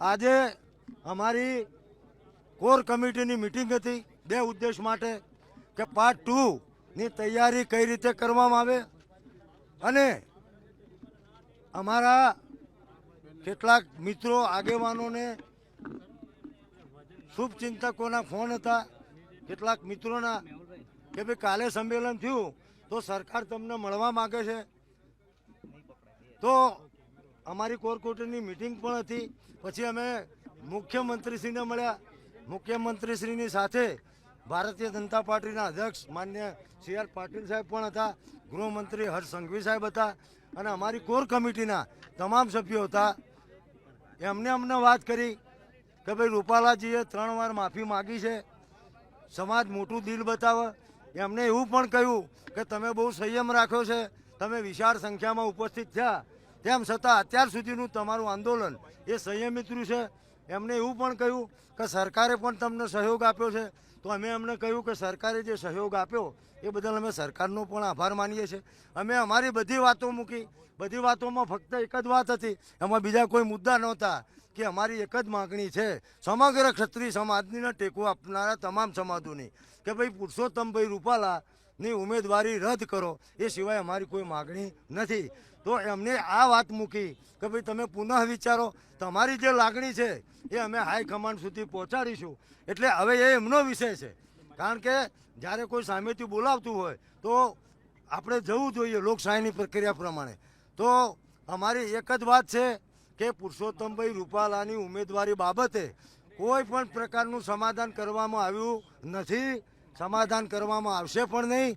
આજે અમારી કોર કમિટીની મિટિંગ હતી બે ઉદ્દેશ માટે કે પાર્ટ ટુ ની તૈયારી કઈ રીતે કરવામાં આવે અને અમારા કેટલાક મિત્રો, આગેવાનોને શુભચિંતકોના ફોન હતા, કેટલાક મિત્રોના કે ભાઈ કાલે સંમેલન થયું તો સરકાર તમને મળવા માગે છે. તો અમારી કોર કમિટીની મિટિંગ પણ હતી. પછી અમે મુખ્યમંત્રીશ્રીને મળ્યા. મુખ્યમંત્રીશ્રીની સાથે ભારતીય જનતા પાર્ટીના અધ્યક્ષ માન્ય સી આર પાટીલ સાહેબ પણ હતા, ગૃહમંત્રી હર્ષ સંઘવી સાહેબ હતા અને અમારી કોર કમિટીના તમામ સભ્યો હતા. એમને અમને વાત કરી કે ભાઈ રૂપાલાજીએ ત્રણ વાર માફી માગી છે. સમાજ મોટું દિલ બતાવે. એમને એવું પણ કહ્યું કે તમે બહુ સંયમ રાખ્યો છે. તમે વિશાળ સંખ્યામાં ઉપસ્થિત થયા. તેમ છતાં અત્યાર સુધીનું તમારું આંદોલન એ સંયમિત છે. એમને એવું પણ કહ્યું કે સરકારે પણ તમને સહયોગ આપ્યો છે. તો અમે એમને કહ્યું કે સરકારે જે સહયોગ આપ્યો એ બદલ અમે સરકારનો પણ આભાર માનીએ છીએ. અમે અમારી બધી વાતો મૂકી, બધી વાતોમાં ફક્ત એક જ વાત હતી. એમાં બીજા કોઈ મુદ્દા નહોતા કે અમારી એક જ માગણી છે. સમગ્ર ક્ષત્રિય સમાજને ટેકો આપનારા તમામ સમાજોની કે ભાઈ પુરુષોત્તમભાઈ રૂપાલાની ઉમેદવારી રદ કરો. એ સિવાય અમારી કોઈ માગણી નથી. તો એમને આ વાત મૂકી કે ભાઈ તમે પુનઃ વિચારો, તમારી જે લાગણી છે એ અમે હાઈકમાન્ડ સુધી પહોંચાડીશું. એટલે હવે એ એમનો વિષય છે. કારણ કે જ્યારે કોઈ સામેથી બોલાવતું હોય, તો આપણે જવું જોઈએ લોકશાહીની પ્રક્રિયા પ્રમાણે. તો અમારી એક જ વાત છે કે પુરુષોત્તમભાઈ રૂપાલાની ઉમેદવારી બાબતે કોઈ પણ પ્રકારનું સમાધાન કરવામાં આવ્યું નથી. સમાધાન કરવામાં આવશે પણ નહીં.